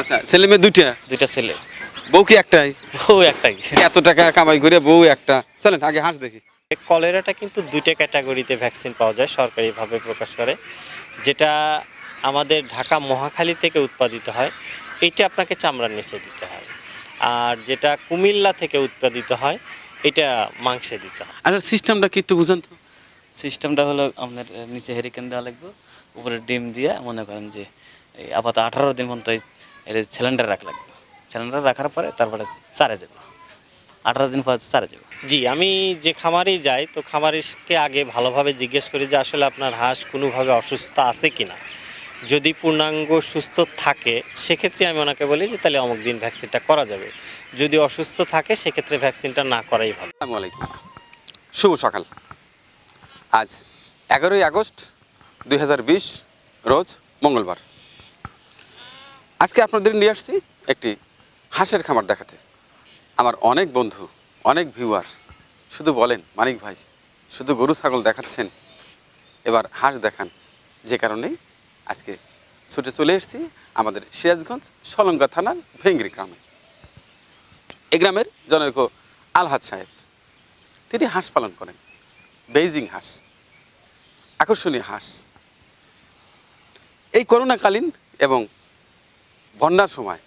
আচ্ছা ছেলে মেয়ে দুইটা? দুইটা ছেলে। বউ কি একটাই? বউ একটাই। এত টাকা কামাই করে বউ একটা। চলেন আগে হাঁস দেখি। কলেরাটা কিন্তু দুইটা ক্যাটাগরিতে ভ্যাকসিন পাওয়া যায় সরকারিভাবে প্রকাশ করে। যেটা আমাদের ঢাকা মহাখালী থেকে উৎপাদিত হয় এইটা আপনাকে চামড়ার নিচে দিতে হয়। আর যেটা কুমিল্লা থেকে উৎপাদিত হয় এটা মাংসে দিতে হয়। আচ্ছা সিস্টেমটা কি একটু বুঝেন তো। সিস্টেমটা হলো আপনার নিচে হেরিকেন দেওয়া লাগবে উপরে ডিম দিয়ে মনে করেন যে এই আপাতত আঠারো দিন পর্যন্ত এটা সিলিন্ডার রাখা লাগবে সিলিন্ডার রাখার পরে তারপরে চারে যাবে। আঠারো দিন পর চারে যাবে। জি আমি যে খামারেই যাই তো খামারিকে আগে ভালোভাবে জিজ্ঞেস করি যে আসলে আপনার হাঁস কোনোভাবে অসুস্থ আছে কি না যদি পূর্ণাঙ্গ সুস্থ থাকে সেক্ষেত্রে আমি ওনাকে বলি যে তাহলে অমুক দিন ভ্যাকসিনটা করা যাবে। যদি অসুস্থ থাকে সেক্ষেত্রে ভ্যাকসিনটা না করাই ভালো। আসসালামু আলাইকুম। শুভ সকাল। আজ এগারোই আগস্ট দু হাজার বিশ রোজ মঙ্গলবার। আজকে আপনাদের নিয়ে আসছি একটি হাঁসের খামার দেখাতে। আমার অনেক বন্ধু, অনেক ভিউয়ার শুধু বলেন, মানিক ভাই, শুধু গরু, ছাগল দেখাচ্ছেন। এবার হাঁস দেখান, যে কারণে আজকে ছুটে চলে এসেছি আমাদের সিরাজগঞ্জ সলঙ্গা থানার ভেঙ্গরি গ্রামে। এই গ্রামের জনৈক আলহাদ সাহেব, তিনি হাঁস পালন করেন, বেইজিং হাঁস, আকর্ষণীয় হাঁস। এই করোনাকালীন এবং বন্যার সময়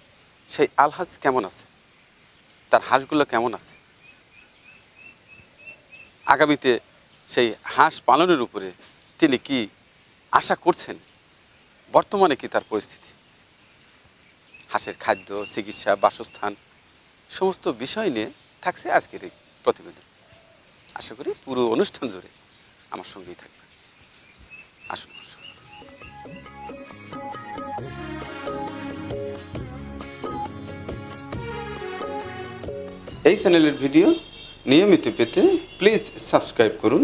সেই আলহাজ কেমন আছে? তার হাঁসগুলো কেমন আছে? আগামীতে সেই হাঁস পালনের উপরে তিনি কি আশা করছেন? বর্তমানে কি তার পরিস্থিতি? হাঁসের খাদ্য, চিকিৎসা, বাসস্থান সমস্ত বিষয় নিয়ে থাকছে আজকের এই প্রতিবেদন। আশা করি পুরো অনুষ্ঠান জুড়ে আমার সঙ্গেই থাকবে আসুন। এই চ্যানেলের ভিডিও নিয়মিত পেতে প্লিজ সাবস্ক্রাইব করুন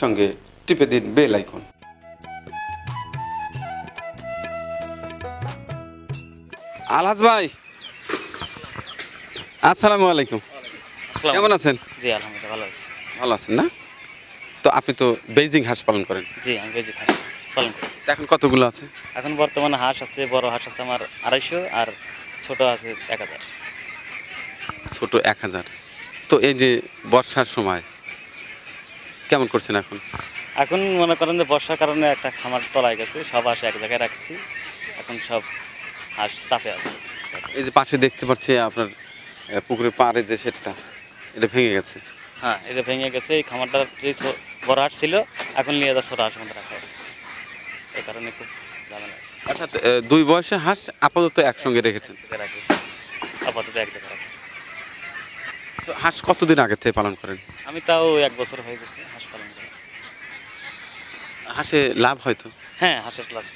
সঙ্গে টিপে দিন বেল আইকন আলহাজ ভাই আসসালামু আলাইকুম। কেমন আছেন? জি আলহামদুলিল্লাহ ভালো আছি। ভালো আছেন না? তো আপনি তো বেইজিং হাঁস পালন করেন। জি আমি বেজিং হাঁস পালন করি। এখন কতগুলো আছে? এখন বর্তমানে হাঁস আছে বড় হাঁস আছে আমার আড়াইশো আর ছোট আছে এক হাজার। ছোট এক হাজার। তো এই যে বর্ষার সময় কেমন করছেন এখন? এখন মনে করেন যে বর্ষার কারণে একটা খামার তলায় গেছে সব হাঁস এক জায়গায় রাখছি এখন সব হাঁস চাপে আছে। এই যে পাশে দেখতে পাচ্ছি আপনার পুকুরের পাড়ে যে সেটটা এটা ভেঙে গেছে। হ্যাঁ এটা ভেঙে গেছে এই খামারটা যে বড় হাঁস ছিল এখন নিয়ে যা ছোট হাঁস মধ্যে রাখা আছে এই কারণে খুব ঝামেলা আছে অর্থাৎ দুই বয়সের হাঁস আপাতত একসঙ্গে রেখেছেন। আপাতত এক জায়গায় রাখছি। হাঁস কতদিন আগে থেকে পালন করেন? আমি তাও এক বছর হয়ে গেছে হাঁস পালন করে। হাঁসে লাভ হয়তো হ্যাঁ হাঁসের ক্লাস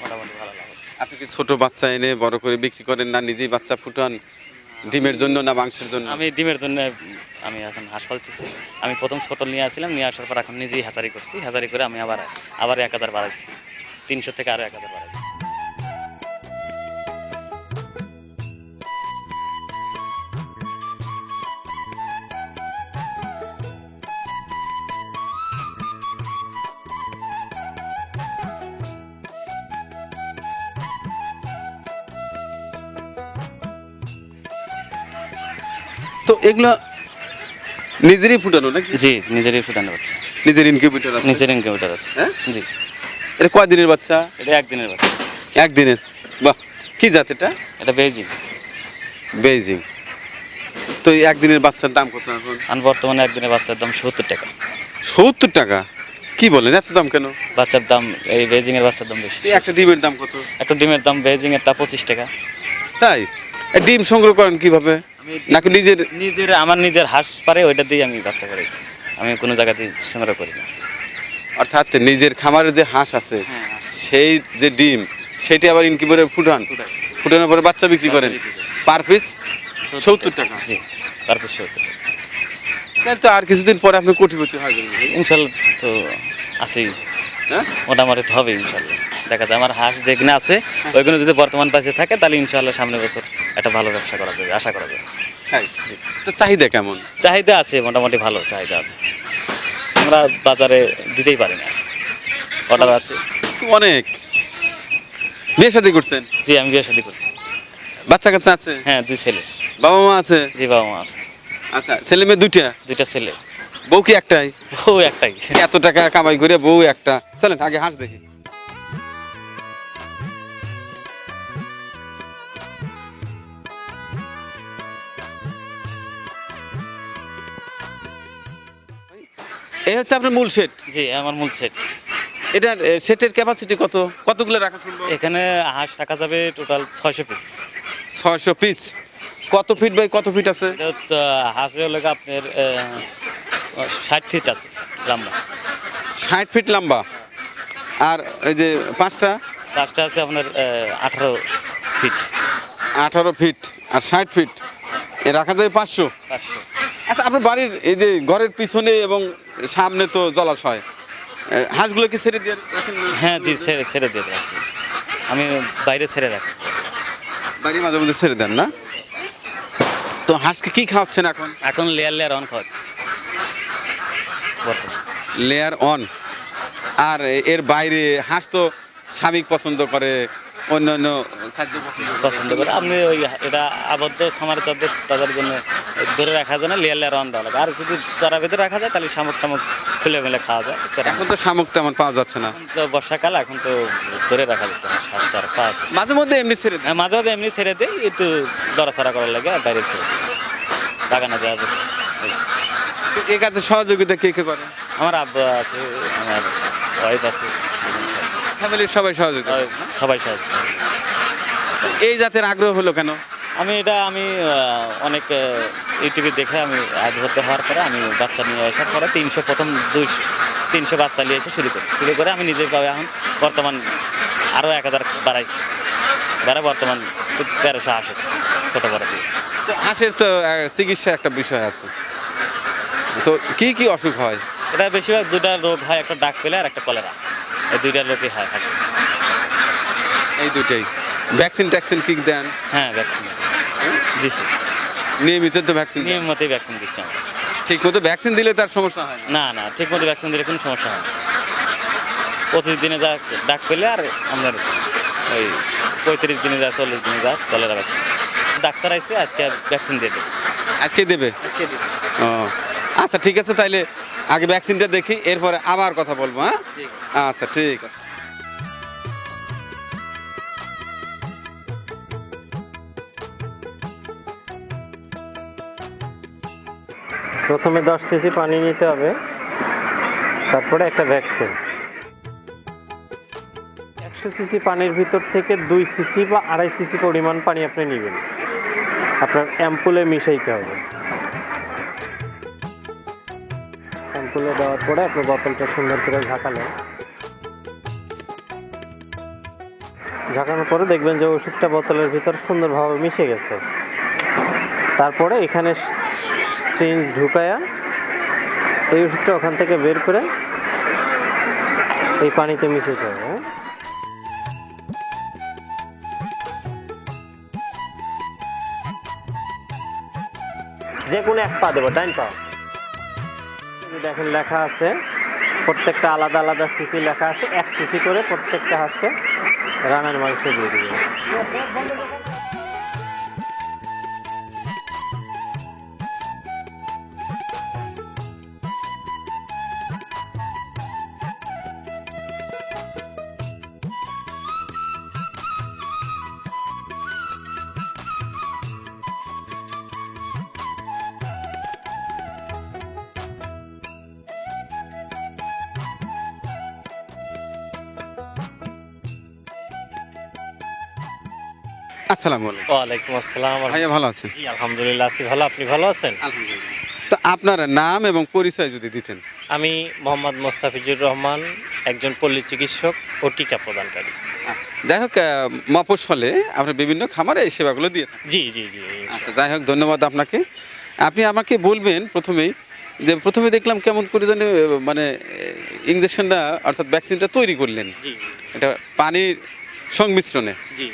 মোটামুটি ভালো লাভ হচ্ছে। আপনি কি ছোট বাচ্চা এনে বড় করে বিক্রি করেন না নিজেই বাচ্চা ফুটান ডিমের জন্য না মাংসের জন্য? আমি ডিমের জন্য আমি এখন হাঁস পালতেছি। আমি প্রথম ছোট নিয়ে আসছিলাম নিয়ে আসার পর এখন নিজেই হাজারি করছি। হাজারি করে আমি আবার আবার এক হাজার বাড়াইছি। তিনশো থেকে আরও এক হাজার বাড়াইছি। তো এগুলো নিজেরই ফুটানো নাকি? জি নিজেরই ফুটানো হচ্ছে নিজের ইনকিউবেটর আছে? নিজের ইনকিউবেটার আছে। হ্যাঁ? জি। এটা কয়দিনের বাচ্চা? এটা একদিনের বাচ্চা। একদিনের। বাহ কি জাত এটা? এটা বেজিং বেইজিং। তো এই একদিনের বাচ্চার দাম কত এখন? আর বর্তমানে একদিনের বাচ্চার দাম সত্তর টাকা। সত্তর টাকা? কি বলেন এত দাম কেন? বাচ্চার দাম এই বেজিং এর বাচ্চার দাম বেশি। একটা ডিমের দাম কত? একটা ডিমের দাম বেজিং এর তা পঁচিশ টাকা। তাই? এই ডিম সংগ্রহ করেন কীভাবে? নাকি নিজের নিজের আমার নিজের হাঁস পারে ওইটা দিয়ে আমি বাচ্চা করে আমি কোনো জায়গাতে সংগ্রহ করি না। অর্থাৎ নিজের খামারের যে হাঁস আছে হ্যাঁ, সেই যে ডিম সেটি আবার ইনকিউবেটরে ফুটান। ফুটাই। ফুটানোর পরে বাচ্চা বিক্রি করেন। পার পিস সত্তর টাকা। জি তারপর সত্তর টাকা। তো আর কিছুদিন পরে আপনি কোটিপতি হয়ে যাবেন। ইনশাল্লাহ তো আছেই। হ্যাঁ মোটামুটি তো হবে ইনশাল্লাহ দেখা যায় আমার হাঁস যেখানে আছে ওইগুলো যদি বর্তমান পাশে থাকে তাহলে ইনশাল্লাহ সামনে বছর একটা ভালো ব্যবসা করা যাবে আশা করা যাবে। তাই তো চাহিদা কেমন? চাহিদা আছে মোটামুটি ভালো চাহিদা আছে। আমরা বাজারে দিতেই পারি না। অর্ডার আছে। অনেক। বিয়ে শাদী করছেন? জি আমি বিয়ে শাদী করছি। বাচ্চা কাচ্চা আছে? হ্যাঁ দুই ছেলে। বাবা মা আছে? জি বাবা মা আছে। আচ্ছা ছেলে মেয়ে দুইটা? দুইটা ছেলে। বউ কি একটাই? বউ একটাই। এত টাকা কামাই করে বউ একটা। চলেন আগে হাঁস দেখি। এই হচ্ছে আপনার মূল সেট জি আমার মূল সেট এটার সেটের ক্যাপাসিটি কত? কতগুলো রাখা সম্ভব? এখানে হাঁস রাখা যাবে টোটাল ছয়শো পিস ছয়শো পিস কত ফিট বাই কত ফিট আছে? এটা হাঁসের হলে আপনার ষাট ফিট আছে লম্বা। ষাট ফিট লম্বা। আর এই যে পাঁচটা? পাঁচটা আছে আপনার আঠারো ফিট আঠারো ফিট আর ষাট ফিট এ রাখা যাবে পাঁচশো? পাঁচশো। আচ্ছা আপনার বাড়ির এই যে ঘরের পিছনে এবং সামনে তো জলাশয় হাঁসগুলো কি ছেড়ে দিয়ে রাখেন হ্যাঁ জি ছেড়ে ছেড়ে দিয়ে দেয় আমি বাইরে ছেড়ে রাখি। বাড়ির মাঝে মধ্যে ছেড়ে দেন না? তো হাঁসকে কি খাওয়াচ্ছেন এখন? এখন লেয়ার লেয়ার অন খাওয়াচ্ছে। লেয়ার অন আর এর বাইরে হাঁস তো স্বামী পছন্দ করে অন্য অন্য খাদ্য পছন্দ করে। আপনি ওই এটা আবদ্ধ খামারে তাদের তাদের জন্য ধরে রাখা যায় না লেয়ার লেয়ার অন দেওয়া লাগে। আর যদি চারা বেঁধে রাখা যায় তাহলে শামুক টামুক খুলে মেলে খাওয়া যায়। এখন তো শামুক তেমন পাওয়া যাচ্ছে না। তো বর্ষাকাল এখন তো ধরে রাখা যেত না শ্বাসটা আর খাওয়া যায় মাঝে মধ্যে এমনি ছেড়ে দেন হ্যাঁ, মাঝে মাঝে এমনি ছেড়ে দিই একটু দড়াচড়া করার লাগে আর বাইরে ছেড়ে বাগানে যাওয়া যায়। এই। তো এই কাজে সহযোগিতা কে কে করে? আমার আব্বা আছে আমার ওয়াইফ আছে। ফ্যামিলির সবাই সহযোগিতা করে। সবাই সহজ এই জাতের আগ্রহ হলো কেন? আমি এটা আমি আহ, অনেক ইউটিউবে দেখে আমি আগ্রহত হওয়ার পরে আমি বাচ্চা নিয়ে আসার পরে তিনশো প্রথম দুই তিনশো বাচ্চা নিয়ে এসে শুরু করি। শুরু করে আমি নিজের পাবে এখন বর্তমান আরও এক হাজার বাড়াইছি। বাড়া বর্তমান তেরোশো আশ হচ্ছে ছোটো বড়। দিয়ে তো হাঁসের তো আহ, চিকিৎসা একটা বিষয় আছে। তো কি কি অসুখ হয়? এটা বেশিরভাগ দুটা রোগ হয় একটা ডাক পেলে আর একটা কলেরা। এই দুইটা রোগই হয় হাঁসের এই দুটেই ভ্যাকসিন ট্যাকসিন কি দেন? হ্যাঁ ভ্যাকসিন। দিচ্ছি নিয়মিত তো ভ্যাকসিন নিয়ম মতোই ভ্যাকসিন দিচ্ছি আমরা। ঠিক মতো ভ্যাকসিন দিলে তার সমস্যা হয় না? না ঠিক মতো ভ্যাকসিন দিলে কোনো সমস্যা হয় না। পঁচিশ দিনে যা ডাক পেলে আর আপনার ওই পঁয়ত্রিশ দিনে যা চল্লিশ দিনে যা কলেরা ভ্যাকসিন। ডাক্তার আইসে আজকে ভ্যাকসিন দিয়ে দেবে। আজকে দেবে? আজকে দিবে। ও। আচ্ছা ঠিক আছে তাইলে আগে ভ্যাকসিনটা দেখি এরপরে আবার কথা বলব হ্যাঁ? আচ্ছা ঠিক আছে। প্রথমে দশ সিসি পানি নিতে হবে তারপরে একটা ভ্যাকসিন একশো সিসি পানির ভিতর থেকে দুই সিসি বা আড়াই সিসি পরিমাণ পানি আপনি নেবেন। আপনার অ্যাম্পুলে মিশাইতে হবে। অ্যাম্পুলে দেওয়ার পরে আপনার বোতলটা সুন্দর করে ঝাঁকালেন। ঝাঁকানোর পরে দেখবেন যে ওষুধটা বোতলের ভিতর সুন্দরভাবে মিশে গেছে। তারপরে এখানে সিরিঞ্জ ঢুকায়া এই ওষুধটা ওখান থেকে বের করে এই পানিতে মিশাইতে হবে হ্যাঁ? যে কোনো এক পা দেবো ডাইন পা দেখেন লেখা আছে। প্রত্যেকটা আলাদা আলাদা সিসি লেখা আছে। এক সিসি করে প্রত্যেকটা হাসকে রানার মাংস দিয়ে দিবে আসসালামু আলাইকুম। ওয়ালাইকুম আসসালাম ভাইয়া ভালো আছেন? জি আলহামদুলিল্লাহ আছি। ভালো আপনি ভালো আছেন? আলহামদুলিল্লাহ তো আপনার নাম এবং পরিচয় যদি দিতেন। আমি মোহাম্মদ মোস্তাফিজুর রহমান একজন পল্লী চিকিৎসক ও টিকা প্রদানকারী। আচ্ছা যাই হোক আমরা বিভিন্ন খামারে এই সেবাগুলো দিয়ে জি জি জি আচ্ছা যাই হোক ধন্যবাদ আপনাকে। আপনি আমাকে বলবেন প্রথমেই যে প্রথমে দেখলাম কেমন করে জানি মানে ইঞ্জেকশনটা অর্থাৎ ভ্যাকসিনটা তৈরি করলেন। এটা পানির সংমিশ্রণে। জি।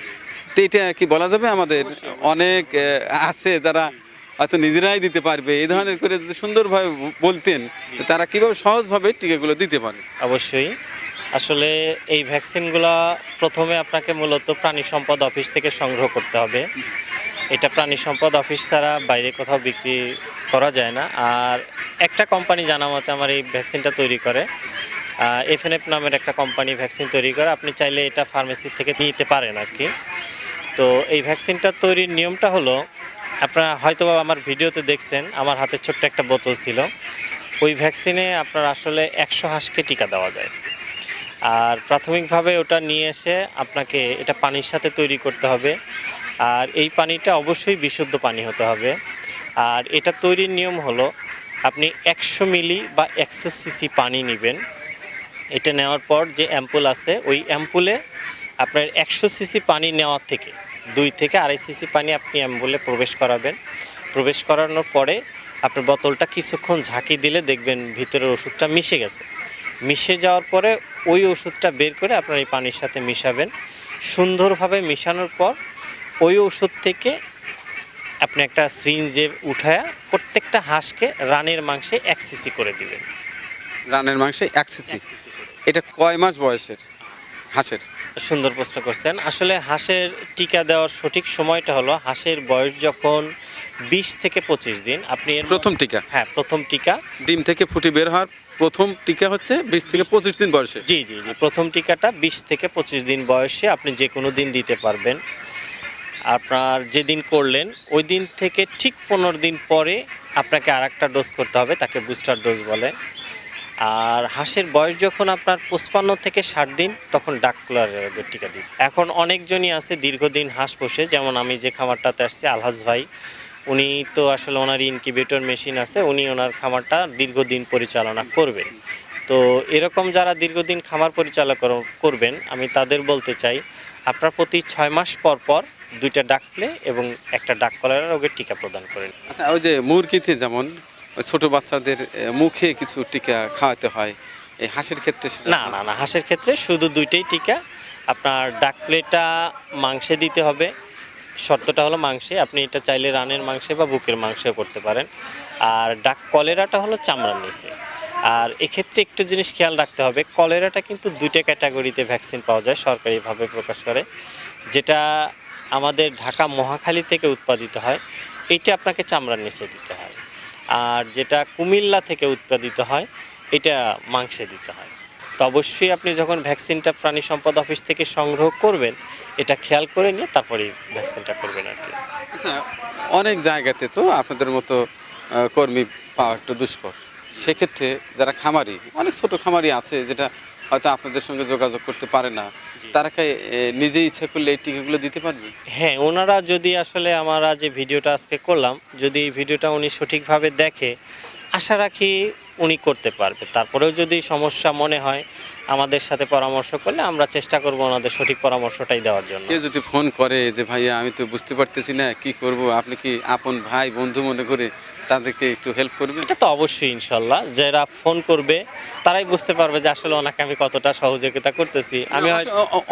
তো এটা কি বলা যাবে? আমাদের অনেক আছে যারা হয়তো নিজেরাই দিতে পারবে। এই ধরনের করে যদি সুন্দরভাবে বলতেন তারা কীভাবে সহজভাবে টিকাগুলো দিতে পারে? অবশ্যই। আসলে এই ভ্যাকসিনগুলা প্রথমে আপনাকে মূলত প্রাণী সম্পদ অফিস থেকে সংগ্রহ করতে হবে। এটা প্রাণী সম্পদ অফিস ছাড়া বাইরে কোথাও বিক্রি করা যায় না। আর একটা কোম্পানি জানা মতে আমার এই ভ্যাকসিনটা তৈরি করে। এফএনএফ নামের একটা কোম্পানি ভ্যাকসিন তৈরি করে। আপনি চাইলে এটা ফার্মেসি থেকে নিতে পারেন আর কি তো এই ভ্যাকসিনটা তৈরির নিয়মটা হলো, আপনারা হয়তো আমার ভিডিওতে দেখছেন, আমার হাতে ছোট্ট একটা বোতল ছিল। ওই ভ্যাকসিনে আপনার আসলে একশো হাঁসকে টিকা দেওয়া যায়। আর প্রাথমিকভাবে ওটা নিয়ে এসে আপনাকে এটা পানির সাথে তৈরি করতে হবে। আর এই পানিটা অবশ্যই বিশুদ্ধ পানি হতে হবে। আর এটা তৈরির নিয়ম হলো, আপনি একশো মিলি বা একশো সিসি পানি নেবেন। এটা নেওয়ার পর যে অ্যাম্পুল আছে, ওই অ্যাম্পুলে আপনার একশো সিসি পানি নেওয়ার থেকে দুই থেকে আড়াই সিসি পানি আপনি অ্যাম্বুলে প্রবেশ করাবেন। প্রবেশ করানোর পরে আপনার বোতলটা কিছুক্ষণ ঝাঁকি দিলে দেখবেন ভিতরের ওষুধটা মিশে গেছে। মিশে যাওয়ার পরে ওই ওষুধটা বের করে আপনার এই পানির সাথে মিশাবেন। সুন্দরভাবে মিশানোর পর ওই ওষুধ থেকে আপনি একটা সিরিঞ্জে উঠায়া প্রত্যেকটা হাঁসকে রানের মাংসে এক সিসি করে দিবেন। রানের মাংসে এক সিসি? এটা কয় মাস বয়সের? হাঁসের। সুন্দর প্রশ্ন করছেন। আসলে হাঁসের টিকা দেওয়ার সঠিক সময়টা হলো হাঁসের বয়স যখন বিশ থেকে পঁচিশ দিন। আপনি প্রথম টিকা? হ্যাঁ প্রথম টিকা। ডিম থেকে ফুটে বের হওয়ার প্রথম টিকা হচ্ছে বিশ থেকে পঁচিশ দিন বয়সে। জি জি জি প্রথম টিকাটা বিশ থেকে পঁচিশ দিন বয়সে আপনি যে কোনো দিন দিতে পারবেন। আপনার যেদিন করলেন ওই দিন থেকে ঠিক পনেরো দিন পরে আপনাকে আর একটা ডোজ করতে হবে তাকে বুস্টার ডোজ বলে। আর হাঁসের বয়স যখন আপনার পঁচপান্ন থেকে ষাট দিন, তখন ডাক ডাক্তারের টিকা দিন। এখন অনেকজনই আছে, দীর্ঘদিন হাঁস পোষে। যেমন আমি যে খামারটাতে আসছি, আলহাজ ভাই, উনি তো আসলে ওনার ইনকিউবেটর মেশিন আছে, উনি ওনার খামারটা দীর্ঘদিন পরিচালনা করবেন। তো এরকম যারা দীর্ঘদিন খামার পরিচালনা কর- করবেন, আমি তাদের বলতে চাই, আপনার প্রতি ছয় মাস পর পর দুইটা ডাক প্লে এবং একটা ডাক কলেরা রোগের টিকা প্রদান করেন। আচ্ছা ওই যে মুরগিতে যেমন ছোট বাচ্চাদের মুখে কিছু টিকা খাওয়াতে হয়। এই হাঁসের ক্ষেত্রে না না না হাঁসের ক্ষেত্রে শুধু দুইটাই টিকা। আপনার ডাক প্লেটা মাংসে দিতে হবে। শর্তটা হলো মাংসে আপনি এটা চাইলে রানের মাংসে বা বুকের মাংসে করতে পারেন। আর ডাক কলেরাটা হলো চামড়ার নিচে। আর এক্ষেত্রে একটু জিনিস খেয়াল রাখতে হবে কলেরাটা কিন্তু দুইটা ক্যাটাগরিতে ভ্যাকসিন পাওয়া যায় সরকারিভাবে প্রকাশ করে। যেটা আমাদের ঢাকা মহাখালী থেকে উৎপাদিত হয় এইটা আপনাকে চামড়ার নিচে দিতে হয়। আর যেটা কুমিল্লা থেকে উৎপাদিত হয়, এটা মাংসে দিতে হয়। তো অবশ্যই আপনি যখন ভ্যাকসিনটা প্রাণী সম্পদ অফিস থেকে সংগ্রহ করবেন, এটা খেয়াল করে নিয়ে তারপরে ভ্যাকসিনটা করবেন আর কি। আচ্ছা অনেক জায়গাতে তো আপনাদের মতো কর্মী পাওয়া একটু দুষ্কর। সেক্ষেত্রে যারা খামারি, অনেক ছোট খামারি আছে যেটা হয়তো আপনাদের সঙ্গে যোগাযোগ করতে পারে না। তারা নিজে ইচ্ছা করলে এই টিকাগুলো দিতে পারবে? হ্যাঁ ওনারা যদি আসলে আমরা যে ভিডিওটা আজকে করলাম যদি ভিডিওটা উনি সঠিকভাবে দেখে আশা রাখি উনি করতে পারবে। তারপরেও যদি সমস্যা মনে হয় আমাদের সাথে পরামর্শ করলে আমরা চেষ্টা করব ওনাদের সঠিক পরামর্শটাই দেওয়ার জন্য। কেউ যদি ফোন করে যে ভাইয়া আমি তো বুঝতে পারতেছি না কি করব? আপনি কি আপন ভাই বন্ধু মনে করে তাদেরকে একটু হেল্প করবেন? এটা তো অবশ্যই ইনশাল্লাহ। যারা ফোন করবে তারাই বুঝতে পারবে যে আসলে ওনাকে আমি কতটা সহযোগিতা করতেছি। আমি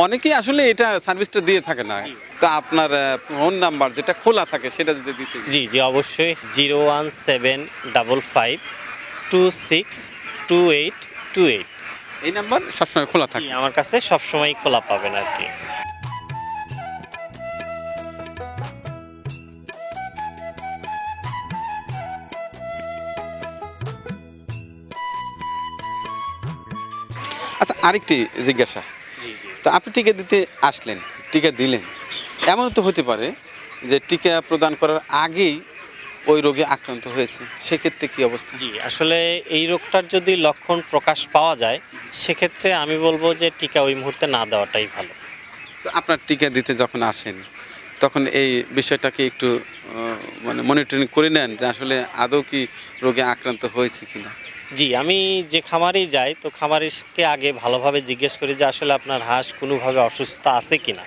অনেকেই আসলে এটা সার্ভিসটা দিয়ে থাকে না। তো আপনার ফোন নাম্বার যেটা খোলা থাকে সেটা যদি দিতে জি জি অবশ্যই। Zero one seven double five two six two eight two eight. এই নাম্বার সবসময় খোলা থাকে। আমার কাছে সবসময় খোলা পাবেন আর কি। আচ্ছা আরেকটি জিজ্ঞাসা। তো আপনি টিকা দিতে আসলেন টিকা দিলেন। এমন তো হতে পারে যে টিকা প্রদান করার আগেই ওই রোগে আক্রান্ত হয়েছে। সেক্ষেত্রে কি অবস্থা? জি আসলে এই রোগটার যদি লক্ষণ প্রকাশ পাওয়া যায় সেক্ষেত্রে আমি বলব যে টিকা ওই মুহূর্তে না দেওয়াটাই ভালো। তো আপনার টিকা দিতে যখন আসেন তখন এই বিষয়টাকে একটু মানে মনিটরিং করে নেন যে আসলে আদৌ কি রোগে আক্রান্ত হয়েছে কিনা। জি, আমি যে খামারেই যাই, তো খামারিকে আগে ভালোভাবে জিজ্ঞেস করি যে আসলে আপনার হাঁস কোনোভাবে অসুস্থ আছে কি না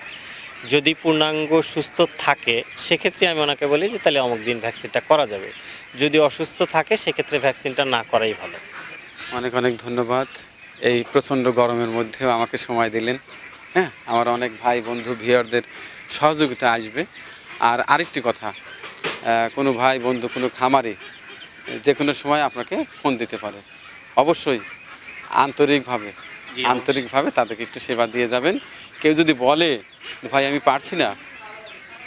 যদি পূর্ণাঙ্গ সুস্থ থাকে, সেক্ষেত্রে আমি ওনাকে বলি যে তাহলে অমুক দিন ভ্যাকসিনটা করা যাবে। যদি অসুস্থ থাকে, সেক্ষেত্রে ভ্যাকসিনটা না করাই ভালো। অনেক অনেক ধন্যবাদ। এই প্রচণ্ড গরমের মধ্যেও আমাকে সময় দিলেন হ্যাঁ? আমার অনেক ভাই, বন্ধু ভিয়ারদের সহযোগিতা আসবে। আর আরেকটি কথা কোনো ভাই, বন্ধু, কোনো খামারে যে কোনো সময় আপনাকে ফোন দিতে পারে। অবশ্যই আন্তরিকভাবে আন্তরিকভাবে তাদেরকে একটু সেবা দিয়ে যাবেন। কেউ যদি বলে ভাই আমি পারছি না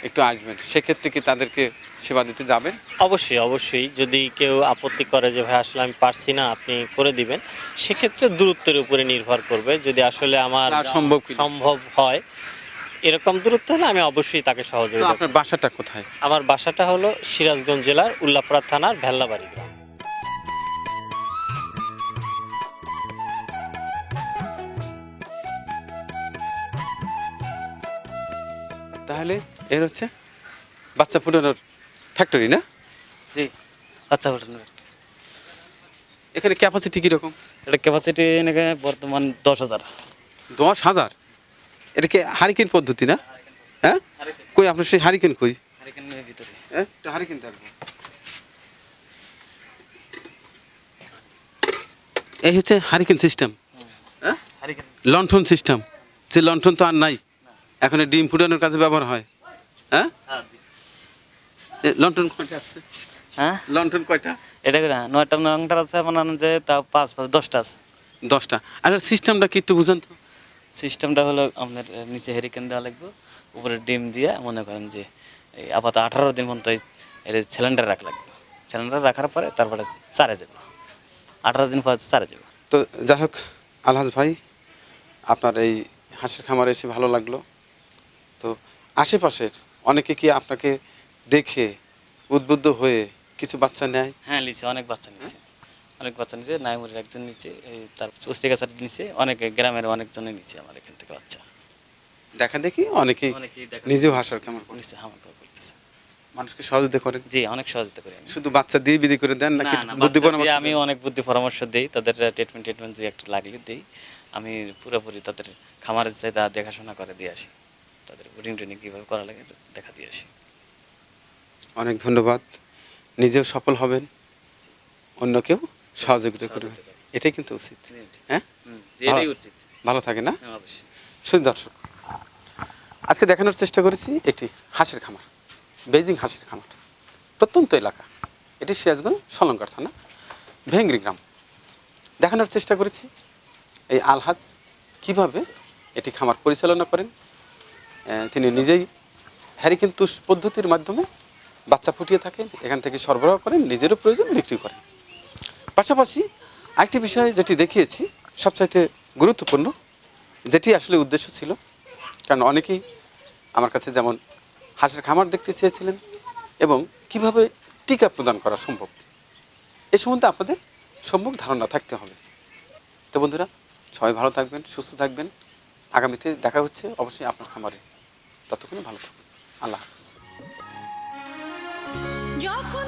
একটু আসবেন। সেক্ষেত্রে কি তাদেরকে সেবা দিতে যাবেন? অবশ্যই অবশ্যই। যদি কেউ আপত্তি করে যে ভাই আসলে আমি পারছি না আপনি করে দিবেন সেক্ষেত্রে দূরত্বের উপরে নির্ভর করবে। যদি আসলে আমার সম্ভব সম্ভব হয় এরকম দূরত্ব হলে আমি অবশ্যই তাকে সহযোগিতা আপনার বাসাটা কোথায়? আমার বাসাটা হলো সিরাজগঞ্জ জেলার উল্লাপাড়া থানার ভেল্লাবাড়ি গ্রাম। তাহলে এর হচ্ছে বাচ্চা ফুটানোর ফ্যাক্টরি না? জি বাচ্চা ফোটানোর এখানে ক্যাপাসিটি কীরকম? এটা ক্যাপাসিটি নাকি বর্তমান দশ হাজার। দশ হাজার? এটা কি হারিকেন পদ্ধতি না? হ্যাঁ? কই আপনার সেই হারিকেন কই? হারিকেনের ভিতরে। হ্যাঁ হারিকেন দেখব এই হচ্ছে হারিকেন সিস্টেম। হ্যাঁ? লন্ঠন সিস্টেম। যে লন্ঠন তো আর নাই। এখন ডিম ফুটানোর কাজে ব্যবহার হয়। হ্যাঁ? হ্যাঁ লন্ঠন কয়টা আছে? হ্যাঁ? লন্ঠন কয়টা? এটা নয়টা নংটার আছে মনে যে তা পাঁচ পাঁচ দশটা আছে। দশটা। আচ্ছা সিস্টেমটা কি একটু বুঝেন তো। সিস্টেমটা হলো আপনার নিচে হেরিকেন দেওয়া লাগবে উপরে ডিম দিয়ে মনে করেন যে এই আপাতত আঠারো দিন পর্যন্ত এটা সিলিন্ডার রাখা লাগবে। সিলিন্ডার রাখার পরে তারপরে চারে যাবে। আঠারো দিন পর চারে যাবে। তো যাই হোক আলহাজ ভাই আপনার এই হাঁসের খামারে এসে ভালো লাগল। তো আশেপাশের অনেকে কি আপনাকে দেখে উদ্বুদ্ধ হয়ে কিছু বাচ্চা নেয়? হ্যাঁ নিচে অনেক বাচ্চা নিচে অনেক বাচ্চা নিচে নাইমুরের একজন নিচে এই তার চস্তিকাছার নিচে অনেক গ্রামের অনেকজনের নিচে আমার এখান থেকে বাচ্চা। দেখা দেখি অনেকেই নিজেও হাঁসের খামার নিচে আমার করতেছে। মানুষকে সহযোগিতা করেন জি অনেক সহযোগিতা করি শুধু বাচ্চা দিয়ে বিধি করে দেন নাকি বুদ্ধি পরামর্শ আমি অনেক বুদ্ধি পরামর্শ দিই তাদের ট্রিটমেন্ট ট্রিটমেন্ট দিয়ে একটু লাগলে দিই। আমি পুরোপুরি তাদের খামারের তা দেখাশোনা করে দিয়ে আসি। তাদের বোর্ডিং ট্রেনিং কীভাবে করা লাগে দেখা দিয়ে আসি। অনেক ধন্যবাদ। নিজেও সফল হবেন। অন্যকেও সহযোগিতা করবেন এটাই কিন্তু উচিত। হ্যাঁ? ভালো- উচিত। ভালো থাকে না? হ্যাঁ, শুধু দর্শক। আজকে দেখানোর চেষ্টা করেছি একটি হাঁসের খামার বেজিং হাঁসের খামার। প্রত্যন্ত এলাকা। এটি সিরাজগঞ্জ সলঙ্কার থানা ভেঙ্গরি গ্রাম। দেখানোর চেষ্টা করেছি এই আলহাজ কীভাবে এটি খামার পরিচালনা করেন। তিনি নিজেই হ্যারিকেন তুষ পদ্ধতির মাধ্যমে বাচ্চা ফুটিয়ে থাকেন এখান থেকে সরবরাহ করেন নিজেরও প্রয়োজন বিক্রি করেন। পাশাপাশি আরেকটি বিষয় যেটি দেখিয়েছি, সবচাইতে গুরুত্বপূর্ণ, যেটি আসলে উদ্দেশ্য ছিল, কারণ অনেকেই আমার কাছে যেমন হাঁসের খামার দেখতে চেয়েছিলেন এবং কীভাবে টিকা প্রদান করা সম্ভব। এ সম্বন্ধে আপনাদের সম্মুখ ধারণা থাকতে হবে। তো বন্ধুরা, সবাই ভালো থাকবেন, সুস্থ থাকবেন। আগামীতে দেখা হচ্ছে অবশ্যই আপনার খামারে। ততক্ষণে ভালো থাকবেন আল্লাহ হাফিজ। যখন